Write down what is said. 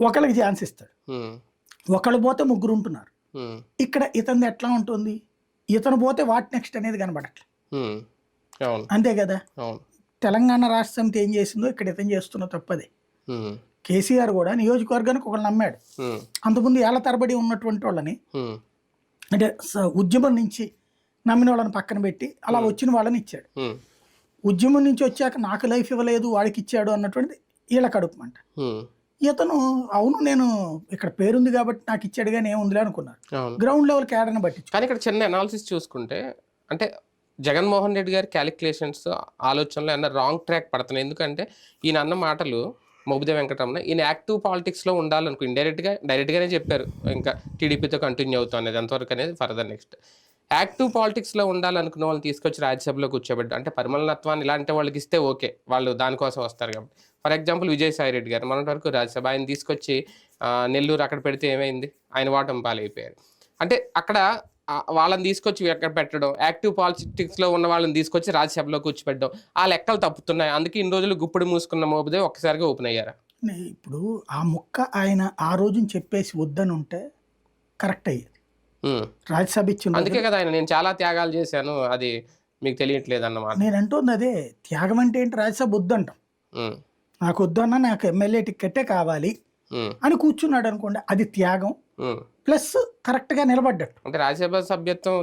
ఒకళ్ళకి ఛాన్స్ ఇస్తాడు. ఒకళ్ళు పోతే ముగ్గురు ఉంటున్నారు. ఇక్కడ ఇతనిది ఎట్లా ఉంటుంది? ఇతను పోతే వాట్ నెక్స్ట్ అనేది. అవును. అంతే కదా? తెలంగాణ రాష్ట్ర సమితి ఏం చేసిందో ఇక్కడ ఇతను చేస్తున్న తప్పదే. కేసీఆర్ కూడా నియోజకవర్గానికి ఒకళ్ళు నమ్మాడు. అంతకుముందు ఏళ్ళ తరబడి ఉన్నటువంటి వాళ్ళని అంటే ఉద్యమం నుంచి నమ్మిన వాళ్ళని పక్కన పెట్టి అలా వచ్చిన వాళ్ళని ఇచ్చాడు. ఉద్యమం నుంచి వచ్చాక నాకు లైఫ్ ఇవ్వలేదు వాడికి ఇచ్చాడు అన్నటువంటిది వీళ్ళ కడుపుమంట ఉమ్. ఇతను అవును నేను ఇక్కడ పేరుంది కాబట్టి నాకు ఇచ్చాడు కానీ ఏముందిలే అనుకున్నారు. అవును. గ్రౌండ్ లెవెల్ క్యాడర్ని పట్టించు కానీ ఇక్కడ చిన్న అనాలిసిస్ చూసుకుంటే అంటే జగన్మోహన్ రెడ్డి గారి క్యాలిక్యులేషన్స్ ఆలోచనలు అన్న రాంగ్ ట్రాక్ పడుతున్నాయి. ఎందుకంటే ఈయన అన్న మాటలు మోబుదే వెంకటరమణ ఈయన యాక్టివ్ పాలిటిక్స్లో ఉండాలనుకో ఇండైరెక్ట్గా డైరెక్ట్గానే చెప్పారు. ఇంకా టీడీపీతో కంటిన్యూ అవుతాం అనేది ఎంతవరకు అనేది ఫర్దర్ నెక్స్ట్ యాక్టివ్ పాలిటిక్స్లో ఉండాలనుకున్న వాళ్ళని తీసుకొచ్చి రాజ్యసభలో కూర్చోబెట్టి అంటే పరిమళనత్వాన్ని ఇలాంటి వాళ్ళకి ఇస్తే ఓకే వాళ్ళు దానికోసం వస్తారు కాబట్టి. ఫర్ ఎగ్జాంపుల్ విజయసాయి రెడ్డి గారు మొన్నటి వరకు రాజ్యసభ ఆయన తీసుకొచ్చి నెల్లూరు అక్కడ పెడితే ఏమైంది? ఆయన వాటం పాలైపోయారు. అంటే అక్కడ వాళ్ళని తీసుకొచ్చి ఎక్కడ పెట్టడం యాక్టివ్ పాలిటిక్స్లో ఉన్న వాళ్ళని తీసుకొచ్చి రాజ్యసభలో కూర్చోపెట్టడం ఆ లెక్కలు తప్పుతున్నాయి. అందుకే ఇన్ని రోజులు గుప్పుడు మూసుకున్న మోబుదే ఒక్కసారిగా ఓపెన్ అయ్యారా? ఇప్పుడు ఆ ముక్క ఆయన ఆ రోజున చెప్పేసి వద్దని ఉంటే కరెక్ట్ అయ్యేది. రాజ్యసభ ఇచ్చిన రోజు అందుకే కదా. ఆయన నేను చాలా త్యాగాలు చేశాను అది మీకు తెలియట్లేదు అన్నమాట నేను అంటుంది అదే త్యాగం అంటే ఏంటి? రాజ్యసభ వద్దంటాం. నాకు వద్దన్నా నాకు ఎమ్మెల్యే టికెట్టే కావాలి అని కూర్చున్నాడు అనుకోండి అది త్యాగం. ప్లస్ కరెక్ట్గా నిలబడ్డట్టు. అంటే రాజ్యసభ సభ్యత్వం